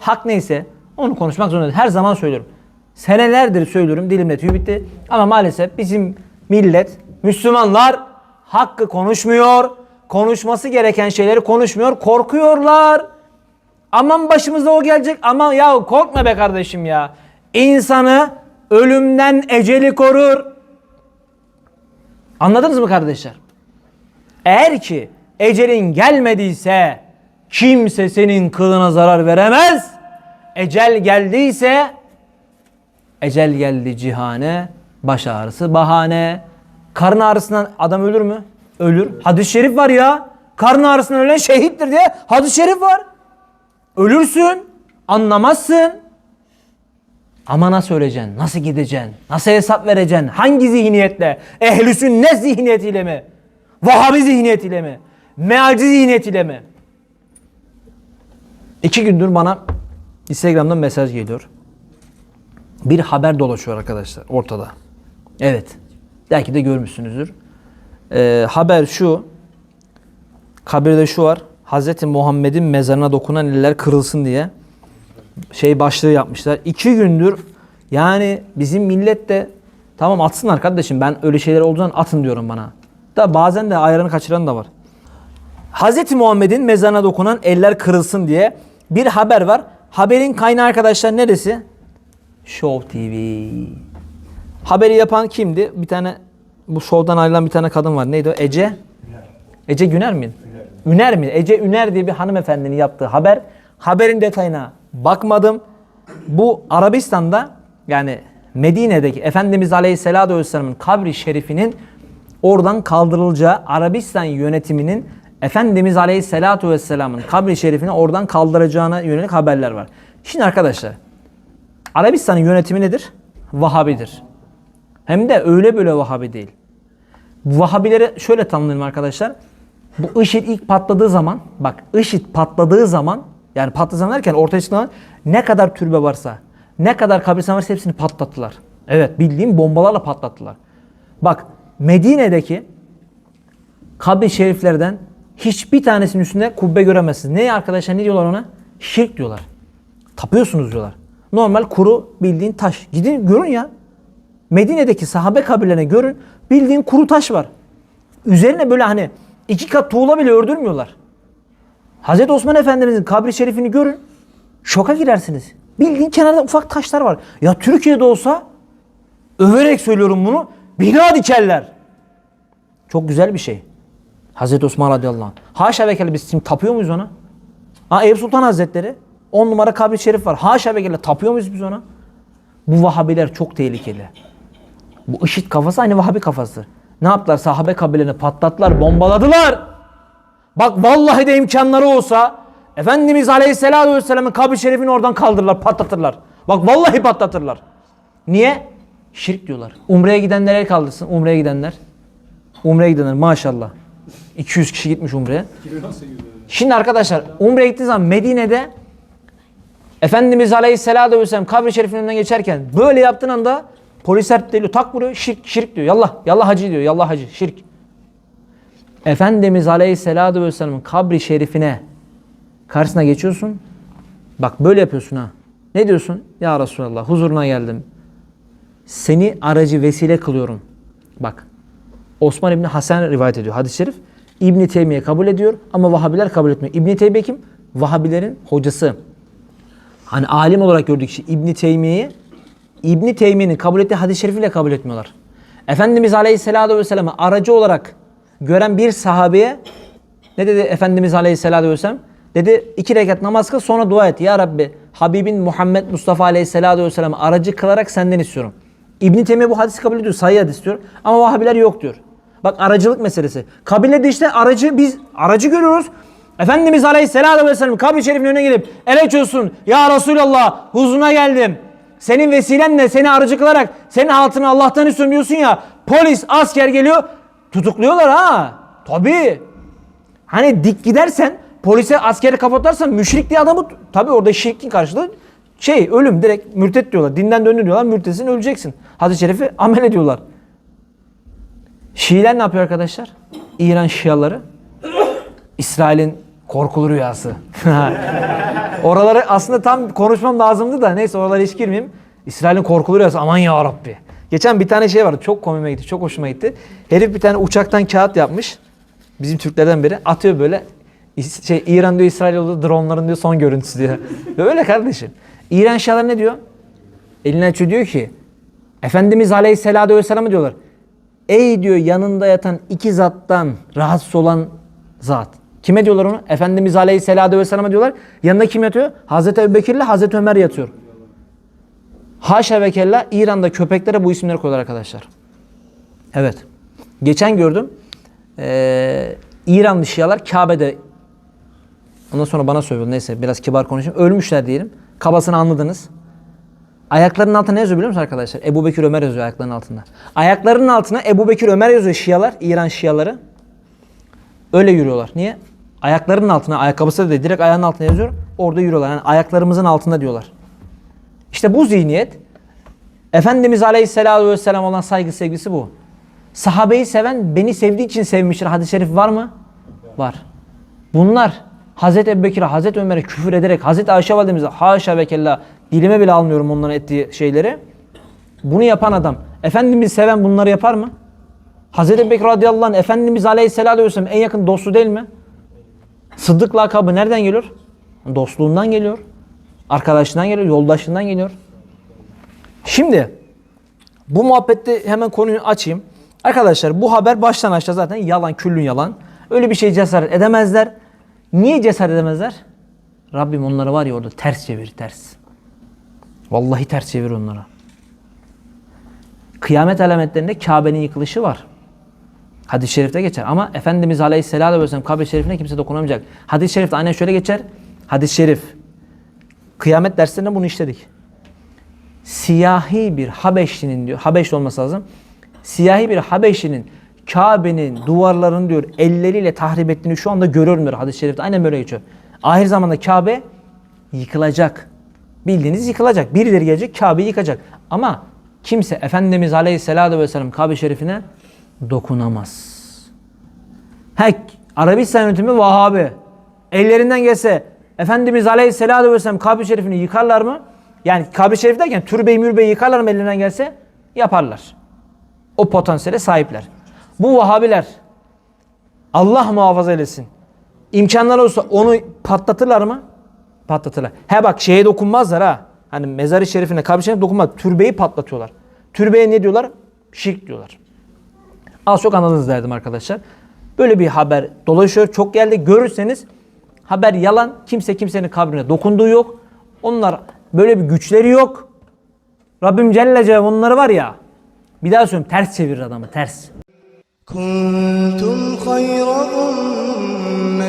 Hak neyse onu konuşmak zorundayız. Her zaman söylüyorum. Senelerdir söylüyorum dilimle tüy bitti. Ama maalesef bizim millet, Müslümanlar hakkı konuşmuyor. Konuşması gereken şeyleri konuşmuyor. Korkuyorlar. Aman başımıza o gelecek. Aman ya korkma be kardeşim ya. İnsanı ölümden eceli korur. Anladınız mı kardeşler? Eğer ki ecelin gelmediyse kimse senin kılına zarar veremez. Ecel geldiyse ecel geldi cihane, baş ağrısı bahane. Karın ağrısından adam ölür mü? Ölür. Hadis-i şerif var ya. Karın ağrısından ölen şehittir diye hadis-i şerif var. Ölürsün, anlamazsın. Ama nasıl öleceksin? Nasıl gideceksin? Nasıl hesap vereceksin? Hangi zihniyetle? Ehl-i sünnet zihniyetiyle mi? Vahabi zihniyetiyle mi? Mealci zihniyetiyle mi? İki gündür bana Instagram'dan mesaj geliyor. Bir haber dolaşıyor arkadaşlar ortada. Evet. Belki de görmüşsünüzdür. Ee, haber şu. Haberde şu var. Hz. Muhammed'in mezarına dokunan eller kırılsın diye şey başlığı yapmışlar. İki gündür yani bizim millet de tamam atsınlar kardeşim ben öyle şeyler olduğundan atın diyorum bana. Da bazen de ayarını kaçıran da var. Hz. Muhammed'in mezarına dokunan eller kırılsın diye bir haber var. Haberin kaynağı arkadaşlar neresi? Show TV. Haberi yapan kimdi? Bir tane bu şovdan ayrılan bir tane kadın var. Neydi o? Ece? Ece Güner mi? Üner mi? Ece Üner diye bir hanımefendinin yaptığı haber. Haberin detayına bakmadım. Bu Arabistan'da yani Medine'deki Efendimiz Aleyhisselatü Vesselam'ın kabri şerifinin oradan kaldırılacağı Arabistan yönetiminin Efendimiz Aleyhisselatü Vesselam'ın kabri şerifini oradan kaldıracağına yönelik haberler var. Şimdi arkadaşlar Arabistan'ın yönetimi nedir? Vahabidir. Hem de öyle böyle Vahabi değil. Bu Vahabileri şöyle tanımlayalım arkadaşlar. Bu IŞİD ilk patladığı zaman, bak IŞİD patladığı zaman, yani patladığı zaman derken ortaya çıkan ne kadar türbe varsa, ne kadar kabristan varsa hepsini patlattılar. Evet bildiğim bombalarla patlattılar. Bak Medine'deki kabri şeriflerden hiçbir tanesinin üstünde kubbe göremezsiniz. Ne arkadaşlar ne diyorlar ona? Şirk diyorlar. Tapıyorsunuz diyorlar. Normal kuru bildiğin taş. Gidin görün ya. Medine'deki sahabe kabirlerine görün. Bildiğin kuru taş var. Üzerine böyle hani iki kat tuğla bile ördürmüyorlar. Hazreti Osman Efendimizin kabri şerifini görün. Şoka girersiniz. Bildiğin kenarda ufak taşlar var. Ya Türkiye'de olsa överek söylüyorum bunu. Bina dikerler. Çok güzel bir şey. Hazreti Osman radıyallahu anh. Haşa ve kelle biz şimdi tapıyor muyuz ona? Ha Eyüp Sultan Hazretleri 10 numara kabri şerif var. Haşa ve kelle tapıyor muyuz biz ona? Bu Vahabiler çok tehlikeli. Bu IŞİD kafası aynı Vahabi kafası. Ne yaptılar? Sahabe kabirlerini patlattılar, bombaladılar. Bak vallahi de imkanları olsa Efendimiz Aleyhisselatü Vesselam'ın kabri şerifini oradan kaldırırlar, patlatırlar. Bak vallahi patlatırlar. Niye? Şirk diyorlar. Umre'ye gidenler el kaldırsın. Umre'ye gidenler. Umre'ye gidenler maşallah. 200 kişi gitmiş Umre'ye. Şimdi arkadaşlar Umre'ye gittiğiniz zaman Medine'de Efendimiz Aleyhisselatü Vesselam kabri şerifinin önünden geçerken böyle yaptığın anda polisler deliyor. Tak vuruyor şirk şirk diyor. Yallah yallah hacı diyor. Yallah hacı şirk. Efendimiz Aleyhisselatü Vesselam'ın kabri şerifine karşısına geçiyorsun. Bak böyle yapıyorsun ha. Ne diyorsun? Ya Resulallah huzuruna geldim. Seni aracı vesile kılıyorum. Bak. Osman İbni Hasan rivayet ediyor hadis-i şerif. İbni Teymiye kabul ediyor ama Vahabiler kabul etmiyor. İbni Teymiye kim? Vahabilerin hocası. Hani alim olarak gördük kişi İbni Teymiye'yi İbni Teymiye'nin kabul ettiği hadis-i şerifiyle kabul etmiyorlar. Efendimiz Aleyhisselatü Vesselam'ı aracı olarak gören bir sahabeye ne dedi Efendimiz Aleyhisselatü Vesselam? Dedi iki rekat namaz kıl sonra dua et. Ya Rabbi Habibin Muhammed Mustafa Aleyhisselatü Vesselam'ı aracı kılarak senden istiyorum. İbni Teymiye bu hadisi kabul ediyor. Sahih hadis diyor. Ama Vahabiler yok diyor. Bak aracılık meselesi. Kabilede işte aracı biz aracı görüyoruz. Efendimiz Aleyhisselatü Vesselam kabri şerifin önüne gelip el açıyorsun. Ya Resulallah huzuruna geldim. Senin vesilenle seni aracı kılarak senin altını Allah'tan istiyorum diyorsun ya. Polis asker geliyor tutukluyorlar ha. Tabii. Hani dik gidersen polise askeri kapatırsan müşrik diye adamı tabii orada şirkin karşılığı şey ölüm direkt mürtet diyorlar. Dinden döndü diyorlar. Mürtetsin öleceksin. Hadis-i şerifi amel ediyorlar. Şiiler ne yapıyor arkadaşlar? İran Şiaları. İsrail'in korkulu rüyası. Oraları aslında tam konuşmam lazımdı da neyse oralara hiç girmeyeyim. İsrail'in korkulu rüyası aman ya Rabbi. Geçen bir tane şey vardı çok komime gitti çok hoşuma gitti. Herif bir tane uçaktan kağıt yapmış. Bizim Türklerden biri atıyor böyle. Şey İran diyor İsrail yolu dronların diyor son görüntüsü diyor. Böyle kardeşim. İran Şahlar ne diyor? Eline açıyor diyor ki Efendimiz Aleyhisselatü Vesselam'a diyorlar. Ey diyor yanında yatan iki zattan rahatsız olan zat. Kime diyorlar onu? Efendimiz Aleyhisselatü Vesselam'a diyorlar. Yanında kim yatıyor? Hazreti Ebubekir ile Hazreti Ömer yatıyor. Haşa ve kella İran'da köpeklere bu isimleri koyuyorlar arkadaşlar. Evet. Geçen gördüm. Ee, İranlı Şialar Kabe'de ondan sonra bana söylüyor. Neyse biraz kibar konuşayım. Ölmüşler diyelim. Kabasını anladınız. Ayaklarının altına ne yazıyor biliyor musunuz arkadaşlar? Ebu Bekir Ömer yazıyor ayaklarının altında. Ayaklarının altına Ebu Bekir Ömer yazıyor Şialar, İran Şiaları. Öyle yürüyorlar. Niye? Ayaklarının altına, ayakkabısı da değil, direkt ayağının altına yazıyor. Orada yürüyorlar. Yani ayaklarımızın altında diyorlar. İşte bu zihniyet Efendimiz Aleyhisselatü Vesselam olan saygı sevgisi bu. Sahabeyi seven beni sevdiği için sevmiştir. Hadis-i şerif var mı? Var. Bunlar Hazreti Ebubekir'e, Hazreti Ömer'e küfür ederek, Hazreti Ayşe validemize haşa ve kella dilime bile almıyorum onların ettiği şeyleri. Bunu yapan adam, Efendimiz seven bunları yapar mı? Hazreti Ebubekir radıyallahu anh Efendimiz aleyhisselatü vesselam en yakın dostu değil mi? Sıddık lakabı nereden geliyor? Dostluğundan geliyor. Arkadaşından geliyor, yoldaşından geliyor. Şimdi bu muhabbette hemen konuyu açayım. Arkadaşlar bu haber baştan aşağı zaten yalan, küllün yalan. Öyle bir şey cesaret edemezler. Niye cesaret edemezler? Rabbim onları var ya orada ters çevir, ters. Vallahi ters çevir onlara. Kıyamet alametlerinde Kabe'nin yıkılışı var. Hadis-i şerifte geçer ama Efendimiz Aleyhisselatü Vesselam Kabe-i şerifine kimse dokunamayacak. Hadis-i şerifte aynen şöyle geçer. Hadis-i şerif. Kıyamet derslerinde bunu işledik. Siyahi bir Habeşli'nin diyor. Habeşli olması lazım. Siyahi bir Habeşli'nin Kabe'nin duvarlarını diyor elleriyle tahrip ettiğini şu anda görüyorum diyor hadis-i şerifte. Aynen böyle geçiyor. Ahir zamanda Kabe yıkılacak. Bildiğiniz yıkılacak. Birileri gelecek Kabe'yi yıkacak. Ama kimse Efendimiz Aleyhisselatü Vesselam Kabe şerifine dokunamaz. Hek Arabistan yönetimi Vahabi. Ellerinden gelse Efendimiz Aleyhisselatü Vesselam Kabe şerifini yıkarlar mı? Yani Kabe şerif derken türbeyi mürbeyi yıkarlar mı ellerinden gelse? Yaparlar. O potansiyele sahipler. Bu Vahabiler Allah muhafaza eylesin. İmkanlar olsa onu patlatırlar mı? patlatırlar. He bak şeye dokunmazlar ha. Hani mezarı şerifine, kabri şerifine dokunmaz. Türbeyi patlatıyorlar. Türbeye ne diyorlar? Şirk diyorlar. Az çok anladınız derdim arkadaşlar. Böyle bir haber dolaşıyor. Çok geldi. Görürseniz haber yalan. Kimse kimsenin kabrine dokunduğu yok. Onlar böyle bir güçleri yok. Rabbim Celle Celle onları var ya. Bir daha söylüyorum ters çevirir adamı ters. Kuntum hayra